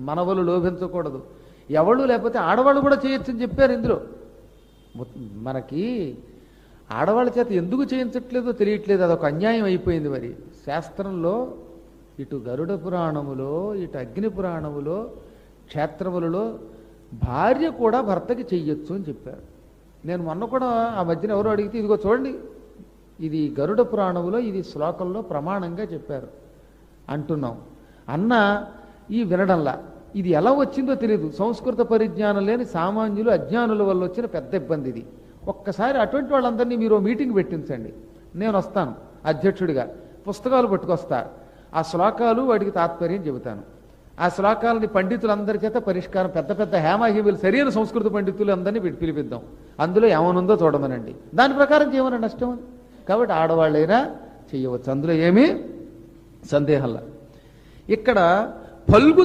మనవలు లోభించకూడదు. ఎవళ్ళు లేకపోతే ఆడవాళ్ళు కూడా చేయొచ్చని చెప్పారు ఇందులో. మనకి ఆడవాళ్ళ చేత ఎందుకు చేయించట్లేదో తెలియట్లేదు. అదొక అన్యాయం అయిపోయింది మరి. శాస్త్రంలో ఇటు గరుడ పురాణములో ఇటు అగ్ని పురాణములో క్షేత్రములలో భార్య కూడా భర్తకి చెయ్యొచ్చు అని చెప్పారు. నేను మొన్న కూడా ఆ మధ్యన ఎవరో అడిగితే ఇదిగో చూడండి ఇది గరుడ పురాణములో ఇది శ్లోకంలో ప్రమాణంగా చెప్పారు. అంటున్నాం. అన్న ఈ వినడంలా. ఇది ఎలా వచ్చిందో తెలియదు సంస్కృత పరిజ్ఞానం లేని సామాన్యులు అజ్ఞానుల వల్ల వచ్చిన పెద్ద ఇబ్బంది ఇది. ఒక్కసారి అటువంటి వాళ్ళందరినీ మీరు మీటింగ్ పెట్టించండి. నేను వస్తాను. అధ్యక్షుడిగా. పుస్తకాలు పట్టుకొస్తా. ఆ శ్లోకాలు వాటికి తాత్పర్యం చెబుతాను. ఆ శ్లోకాలని పండితులందరి చేత పరిష్కారం పెద్ద పెద్ద హేమాహిమీలు సరైన సంస్కృత పండితులు అందరినీ పిలిపిద్దాం. అందులో ఏమనుందో చూడమనండి. దాని ప్రకారం చేయమని నష్టం కాబట్టి ఆడవాళ్ళైనా చేయవచ్చు. అందులో ఏమీ సందేహంలా ఇక్కడ ಫಲ್ಗು